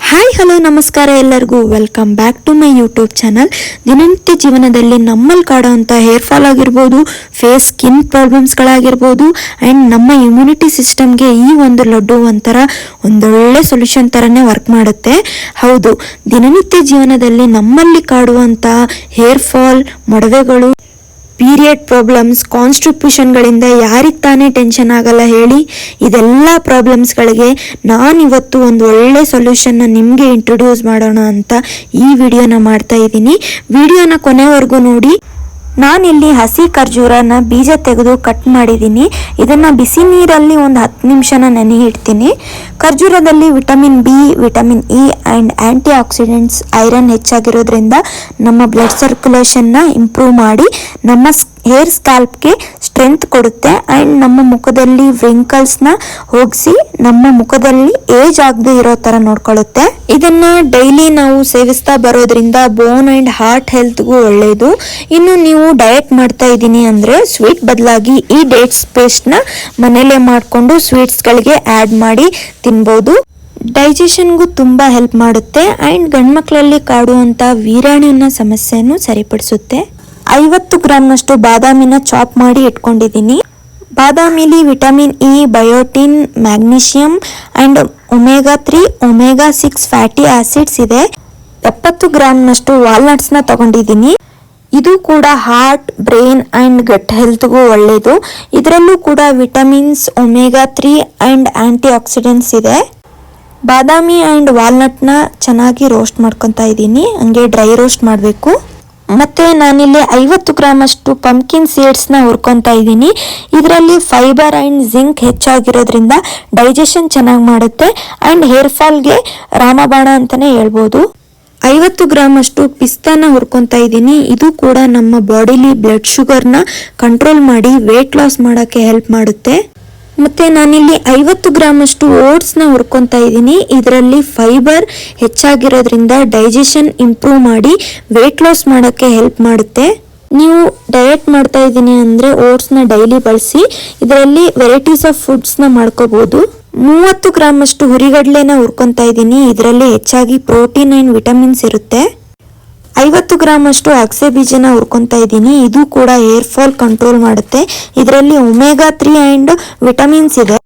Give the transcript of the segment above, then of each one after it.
Hi hello ನಮಸ್ಕಾರ ಎಲ್ಲರಿಗೂ. Welcome back to my YouTube channel ದಿನನಿತ್ಯ ಜೀವನದಲ್ಲಿ ನಮ್ಮಲ್ಲಿ ಕಾಡುವಂಥ ಹೇರ್ ಫಾಲ್ ಆಗಿರ್ಬೋದು ಫೇಸ್ ಸ್ಕಿನ್ ಪ್ರಾಬ್ಲಮ್ಸ್ಗಳಾಗಿರ್ಬೋದು ಆ್ಯಂಡ್ ನಮ್ಮ ಇಮ್ಯುನಿಟಿ ಸಿಸ್ಟಮ್ಗೆ ಈ ಒಂದು ಲಡ್ಡು ಒಂಥರ ಒಂದೊಳ್ಳೆ ಸೊಲ್ಯೂಷನ್ ಥರನೇ ವರ್ಕ್ ಮಾಡುತ್ತೆ. ಹೌದು, ದಿನನಿತ್ಯ ಜೀವನದಲ್ಲಿ ನಮ್ಮಲ್ಲಿ ಕಾಡುವಂಥ ಹೇರ್ ಫಾಲ್ ಮೊಡವೆಗಳು ಪೀರಿಯಡ್ ಪ್ರಾಬ್ಲಮ್ಸ್ ಕಾನ್ಸ್ಟಿಪ್ಯೂಷನ್ಗಳಿಂದ ಯಾರಿಗೆ ತಾನೇ ಟೆನ್ಷನ್ ಆಗಲ್ಲ ಹೇಳಿ, ಇದೆಲ್ಲ ಪ್ರಾಬ್ಲಮ್ಸ್ಗಳಿಗೆ ನಾನಿವತ್ತು ಒಂದು ಒಳ್ಳೆ ಸೊಲ್ಯೂಷನ್ನ ನಿಮಗೆ ಇಂಟ್ರೊಡ್ಯೂಸ್ ಮಾಡೋಣ ಅಂತ ಈ ವಿಡಿಯೋನ ಮಾಡ್ತಾ ಇದ್ದೀನಿ. ವಿಡಿಯೋನ ಕೊನೆವರೆಗೂ ನೋಡಿ. ನಾನಿಲ್ಲಿ ಹಸಿ ಖರ್ಜೂರನ ಬೀಜ ತೆಗೆದು ಕಟ್ ಮಾಡಿದ್ದೀನಿ. ಇದನ್ನು ಬಿಸಿ ನೀರಲ್ಲಿ ಒಂದು ಹತ್ತು ನಿಮಿಷನ ನೆನೆ ಇಡ್ತೀನಿ ಖರ್ಜೂರದಲ್ಲಿ vitamin B vitamin E and antioxidants iron ಹೆಚ್ಚಾಗಿರೋದ್ರಿಂದ ನಮ್ಮ ಬ್ಲಡ್ ಸರ್ಕ್ಯುಲೇಷನ್ನ ಇಂಪ್ರೂವ್ ಮಾಡಿ, ನಮ್ಮ ಹೇರ್ ಸ್ಕ್ಯಾಲ್ಪ್ಗೆ ಸ್ಟ್ರೆಂತ್ ಕೊಡುತ್ತೆ. ಆ್ಯಂಡ್ ನಮ್ಮ ಮುಖದಲ್ಲಿ ವ್ರಿಂಕಲ್ಸ್ನ ಹೋಗಿಸಿ ನಮ್ಮ ಮುಖದಲ್ಲಿ ಏಜ್ ಆಗದೆ ಇರೋ ಥರ ನೋಡ್ಕೊಳ್ಳುತ್ತೆ. ಇದನ್ನು ಡೈಲಿ ನಾವು ಸೇವಿಸ್ತಾ ಬರೋದ್ರಿಂದ ಬೋನ್ ಆ್ಯಂಡ್ ಹಾರ್ಟ್ ಹೆಲ್ತ್ಗೂ ಒಳ್ಳೆಯದು ಇನ್ನು ನೀವು ಡಯಟ್ ಮಾಡ್ತಾ ಇದ್ದೀನಿ ಅಂದರೆ ಸ್ವೀಟ್ ಬದಲಾಗಿ ಈ ಡೇಟ್ಸ್ ಪೇಸ್ಟ್ನ ಮನೇಲೇ ಮಾಡಿಕೊಂಡು ಸ್ವೀಟ್ಸ್ಗಳಿಗೆ ಆ್ಯಡ್ ಮಾಡಿ ತಿನ್ಬೋದು. ಡೈಜೆಷನ್ಗೂ ತುಂಬ ಹೆಲ್ಪ್ ಮಾಡುತ್ತೆ. ಆ್ಯಂಡ್ ಗಂಡ್ಮಕ್ಳಲ್ಲಿ ಕಾಡುವಂಥ ವೀರಾಣುವಿನ ಸಮಸ್ಯೆಯನ್ನು ಸರಿಪಡಿಸುತ್ತೆ. ಐವತ್ತು ಗ್ರಾಮ್ನಷ್ಟು ಬಾದಾಮಿನ ಚಾಪ್ ಮಾಡಿ ಇಟ್ಕೊಂಡಿದ್ದೀನಿ. ಬಾದಾಮಿಲಿ vitamin E biotin, magnesium and omega three, omega six fatty acids ಇದೆ. ಎಪ್ಪತ್ತು ಗ್ರಾಮ್ನಷ್ಟು ವಾಲ್ನಟ್ಸ್ನ ತಗೊಂಡಿದ್ದೀನಿ. ಇದು ಕೂಡ ಹಾರ್ಟ್, ಬ್ರೈನ್ ಆ್ಯಂಡ್ ಗಟ್ ಹೆಲ್ತ್ಗೂ ಒಳ್ಳೆಯದು ಇದರಲ್ಲೂ ಕೂಡ vitamins, omega three and antioxidants ಇದೆ. ಬಾದಾಮಿ ಆ್ಯಂಡ್ ವಾಲ್ನಟ್ನ ಚೆನ್ನಾಗಿ ರೋಸ್ಟ್ ಮಾಡ್ಕೊತಾ ಇದ್ದೀನಿ. ಹಂಗೆ ಡ್ರೈ ರೋಸ್ಟ್ ಮಾಡಬೇಕು. ಮತ್ತೆ ನಾನಿಲ್ಲಿ ಐವತ್ತು ಗ್ರಾಮ್ ಅಷ್ಟು ಪಂಪ್ಕಿನ್ ಸೀಡ್ಸ್ನ ಹುರ್ಕೊತಾ ಇದ್ದೀನಿ. ಇದರಲ್ಲಿ ಫೈಬರ್ ಆ್ಯಂಡ್ ಜಿಂಕ್ ಹೆಚ್ಚಾಗಿರೋದ್ರಿಂದ ಡೈಜೆಷನ್ ಚೆನ್ನಾಗಿ ಮಾಡುತ್ತೆ. ಆ್ಯಂಡ್ ಹೇರ್ ಫಾಲ್ಗೆ ರಾಮಬಾಣ ಅಂತಲೇ ಹೇಳ್ಬೋದು. ಐವತ್ತು ಗ್ರಾಮ್ ಅಷ್ಟು ಪಿಸ್ತಾನ ಹುರ್ಕೊತಾ ಇದ್ದೀನಿ. ಇದು ಕೂಡ ನಮ್ಮ ಬಾಡಿಲಿ ಬ್ಲಡ್ ಶುಗರ್ನ ಕಂಟ್ರೋಲ್ ಮಾಡಿ ವೇಟ್ ಲಾಸ್ ಮಾಡೋಕ್ಕೆ ಹೆಲ್ಪ್ ಮಾಡುತ್ತೆ. ಮತ್ತೆ ನಾನಿಲ್ಲಿ ಐವತ್ತು ಗ್ರಾಮಷ್ಟು ಓಟ್ಸ್ನ ಹುರ್ಕೊತಾ ಇದ್ದೀನಿ. ಇದರಲ್ಲಿ ಫೈಬರ್ ಹೆಚ್ಚಾಗಿರೋದ್ರಿಂದ ಡೈಜೆಷನ್ ಇಂಪ್ರೂವ್ ಮಾಡಿ ವೇಟ್ ಲಾಸ್ ಮಾಡೋಕ್ಕೆ ಹೆಲ್ಪ್ ಮಾಡುತ್ತೆ. ನೀವು ಡಯಟ್ ಮಾಡ್ತಾ ಇದ್ದೀನಿ ಅಂದರೆ ಓಟ್ಸ್ನ ಡೈಲಿ ಬಳಸಿ, ಇದರಲ್ಲಿ ವೆರೈಟೀಸ್ ಆಫ್ ಫುಡ್ಸ್ನ ಮಾಡ್ಕೋಬೋದು. ಮೂವತ್ತು ಗ್ರಾಮಷ್ಟು ಹುರಿಗಡ್ಲೆನ ಹುರ್ಕೊತಾ ಇದ್ದೀನಿ. ಇದರಲ್ಲಿ ಹೆಚ್ಚಾಗಿ ಪ್ರೋಟೀನ್ ಆ್ಯಂಡ್ ವಿಟಮಿನ್ಸ್ ಇರುತ್ತೆ. ಐವತ್ತು ಗ್ರಾಮ್ ಅಷ್ಟು ಅಗಸೆ ಬೀಜನ ಹುರ್ಕೊತಾ ಇದ್ದೀನಿ. ಇದು ಕೂಡ ಏರ್ ಫಾಲ್ ಕಂಟ್ರೋಲ್ ಮಾಡುತ್ತೆ. ಇದರಲ್ಲಿ ಒಮೆಗಾ ತ್ರೀ ಆ್ಯಂಡ್ ವಿಟಮಿನ್ಸ್ ಇದೆ.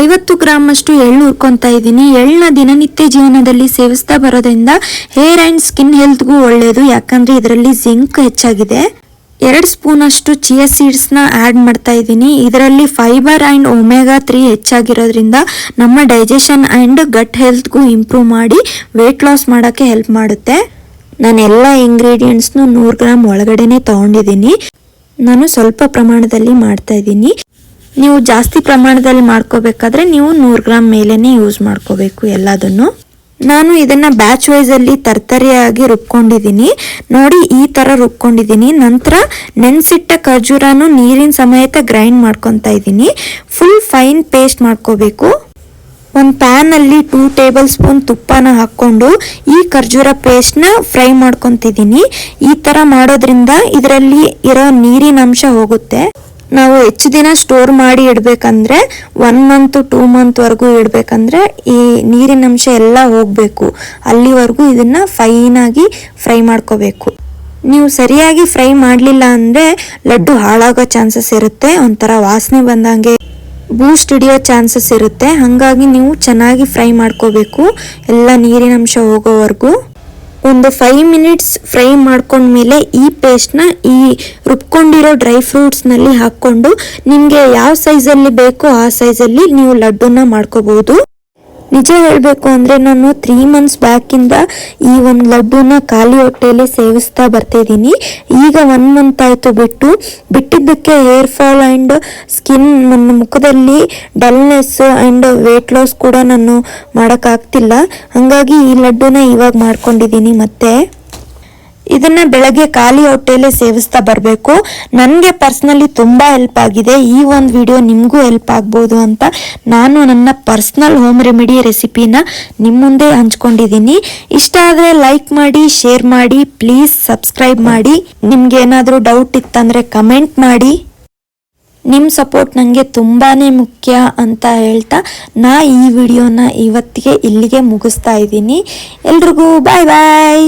ಐವತ್ತು ಗ್ರಾಮ್ ಅಷ್ಟು ಎಳ್ಳು ಹುರ್ಕೊತಾ ಇದ್ದೀನಿ. ಎಳ್ಳನ್ನ ದಿನನಿತ್ಯ ಜೀವನದಲ್ಲಿ ಸೇವಿಸ್ತಾ ಬರೋದ್ರಿಂದ ಹೇರ್ ಆ್ಯಂಡ್ ಸ್ಕಿನ್ ಹೆಲ್ತ್ಗೂ ಒಳ್ಳೆಯದು ಯಾಕಂದ್ರೆ ಇದರಲ್ಲಿ ಜಿಂಕ್ ಹೆಚ್ಚಾಗಿದೆ. ಎರಡು ಸ್ಪೂನ್ ಅಷ್ಟು ಚಿಯಾ ಸೀಡ್ಸ್ನ ಆ್ಯಡ್ ಮಾಡ್ತಾ ಇದ್ದೀನಿ. ಇದರಲ್ಲಿ ಫೈಬರ್ ಆ್ಯಂಡ್ ಒಮೆಗಾ ತ್ರೀ ಹೆಚ್ಚಾಗಿರೋದ್ರಿಂದ ನಮ್ಮ ಡೈಜೆಷನ್ ಆ್ಯಂಡ್ ಗಟ್ ಹೆಲ್ತ್ಗೂ ಇಂಪ್ರೂವ್ ಮಾಡಿ ವೆಯ್ಟ್ ಲಾಸ್ ಮಾಡೋಕ್ಕೆ ಹೆಲ್ಪ್ ಮಾಡುತ್ತೆ. ನಾನು ಎಲ್ಲ ಇಂಗ್ರೀಡಿಯೆಂಟ್ಸ್ನು ನೂರು ಗ್ರಾಮ್ ಒಳಗಡೆನೆ ತೊಗೊಂಡಿದ್ದೀನಿ. ನಾನು ಸ್ವಲ್ಪ ಪ್ರಮಾಣದಲ್ಲಿ ಮಾಡ್ತಾ ಇದ್ದೀನಿ. ನೀವು ಜಾಸ್ತಿ ಪ್ರಮಾಣದಲ್ಲಿ ಮಾಡ್ಕೋಬೇಕಾದ್ರೆ ನೀವು ನೂರು ಗ್ರಾಮ್ ಮೇಲೇ ಯೂಸ್ ಮಾಡ್ಕೋಬೇಕು ಎಲ್ಲದನ್ನು. ನಾನು ಇದನ್ನ ಬ್ಯಾಚ್ ವೈಸಲ್ಲಿ ತರ್ತರಿಯಾಗಿ ರುಬ್ಕೊಂಡಿದ್ದೀನಿ. ನೋಡಿ, ಈ ತರ ರುಬ್ಕೊಂಡಿದ್ದೀನಿ. ನಂತರ ನೆನ್ಸಿಟ್ಟ ಖರ್ಜೂರನು ನೀರಿನ ಸಮೇತ ಗ್ರೈಂಡ್ ಮಾಡ್ಕೊತಾ ಇದ್ದೀನಿ. ಫುಲ್ ಫೈನ್ ಪೇಸ್ಟ್ ಮಾಡ್ಕೋಬೇಕು. ಒಂದು ಪ್ಯಾನಲ್ಲಿ ಟೂ ಟೇಬಲ್ ಸ್ಪೂನ್ ತುಪ್ಪನ ಹಾಕ್ಕೊಂಡು ಈ ಖರ್ಜೂರ ಪೇಸ್ಟ್ನ ಫ್ರೈ ಮಾಡ್ಕೊತಿದ್ದೀನಿ. ಈ ಥರ ಮಾಡೋದ್ರಿಂದ ಇದರಲ್ಲಿ ಇರೋ ನೀರಿನ ಅಂಶ ಹೋಗುತ್ತೆ. ನಾವು ಹೆಚ್ಚು ದಿನ ಸ್ಟೋರ್ ಮಾಡಿ ಇಡಬೇಕಂದ್ರೆ ಒನ್ ಮಂತ್ ಟೂ ಮಂತ್ವರೆಗೂ ಇಡಬೇಕಂದ್ರೆ ಈ ನೀರಿನ ಅಂಶ ಎಲ್ಲ ಹೋಗಬೇಕು. ಅಲ್ಲಿವರೆಗೂ ಇದನ್ನು ಫೈನಾಗಿ ಫ್ರೈ ಮಾಡ್ಕೋಬೇಕು. ನೀವು ಸರಿಯಾಗಿ ಫ್ರೈ ಮಾಡಲಿಲ್ಲ ಅಂದರೆ ಲಡ್ಡು ಹಾಳಾಗೋ ಚಾನ್ಸಸ್ ಇರುತ್ತೆ. ಒಂಥರ ವಾಸನೆ ಬಂದಂಗೆ ಬೂಸ್ಟ್ ಹಿಡಿಯೋ ಚಾನ್ಸಸ್ ಇರುತ್ತೆ. ಹಾಗಾಗಿ ನೀವು ಚೆನ್ನಾಗಿ ಫ್ರೈ ಮಾಡ್ಕೋಬೇಕು. ಎಲ್ಲ ನೀರಿನ ಅಂಶ ಹೋಗೋವರೆಗೂ. ಒಂದು ಫೈವ್ ಮಿನಿಟ್ಸ್ ಫ್ರೈ ಮಾಡ್ಕೊಂಡ್ಮೇಲೆ ಈ ಪೇಸ್ಟ್ನ ಈ ರುಬ್ಕೊಂಡಿರೋ ಡ್ರೈ ಫ್ರೂಟ್ಸ್ನಲ್ಲಿ ಹಾಕ್ಕೊಂಡು ನಿಮಗೆ ಯಾವ ಸೈಜಲ್ಲಿ ಬೇಕೋ ಆ ಸೈಜಲ್ಲಿ ನೀವು ಲಡ್ಡುನ ಮಾಡ್ಕೋಬಹುದು ನಿಜ ಹೇಳಬೇಕು ಅಂದರೆ ನಾನು ತ್ರೀ ಮಂತ್ಸ್ ಬ್ಯಾಕಿಂದ ಈ ಒಂದು ಲಡ್ಡೂನ ಖಾಲಿ ಹೊಟ್ಟೆಯಲ್ಲಿ ಸೇವಿಸ್ತಾ ಬರ್ತಿದ್ದೀನಿ. ಈಗ ಒನ್ ಮಂತ್ ಆಯಿತು ಬಿಟ್ಟು, ಬಿಟ್ಟಿದ್ದಕ್ಕೆ ಹೇರ್ ಫಾಲ್ ಆ್ಯಂಡ್ ಸ್ಕಿನ್ ನನ್ನ ಮುಖದಲ್ಲಿ ಡಲ್ನೆಸ್ ಆ್ಯಂಡ್ ವೇಟ್ ಲಾಸ್ ಕೂಡ ನಾನು ಮಾಡೋಕ್ಕಾಗ್ತಿಲ್ಲ. ಹಾಗಾಗಿ ಈ ಲಡ್ಡೂನ ಇವಾಗ ಮಾಡ್ಕೊಂಡಿದ್ದೀನಿ ಮತ್ತೆ. ಇದನ್ನ ಬೆಳಗ್ಗೆ ಖಾಲಿ ಹೊಟ್ಟೆಯಲ್ಲೇ ಸೇವಿಸ್ತಾ ಬರಬೇಕು. ನನಗೆ ಪರ್ಸ್ನಲಿ ತುಂಬ ಹೆಲ್ಪ್ ಆಗಿದೆ. ಈ ಒಂದು ವಿಡಿಯೋ ನಿಮಗೂ ಹೆಲ್ಪ್ ಆಗ್ಬೋದು ಅಂತ ನಾನು ನನ್ನ ಪರ್ಸ್ನಲ್ ಹೋಮ್ ರೆಮಿಡಿ ರೆಸಿಪಿನ ನಿಮ್ಮ ಮುಂದೆ ಹಂಚ್ಕೊಂಡಿದ್ದೀನಿ ಇಷ್ಟ ಆದರೆ ಲೈಕ್ ಮಾಡಿ ಶೇರ್ ಮಾಡಿ ಪ್ಲೀಸ್ ಸಬ್ಸ್ಕ್ರೈಬ್ ಮಾಡಿ. ನಿಮ್ಗೆ ಏನಾದರೂ ಡೌಟ್ ಇತ್ತಂದರೆ ಕಮೆಂಟ್ ಮಾಡಿ. ನಿಮ್ಮ ಸಪೋರ್ಟ್ ನನಗೆ ತುಂಬಾ ಮುಖ್ಯ ಅಂತ ಹೇಳ್ತಾ ನಾ ಈ ವಿಡಿಯೋನ ಇವತ್ತಿಗೆ ಇಲ್ಲಿಗೆ ಮುಗಿಸ್ತಾ ಇದ್ದೀನಿ ಎಲ್ರಿಗೂ ಬಾಯ್ ಬಾಯ್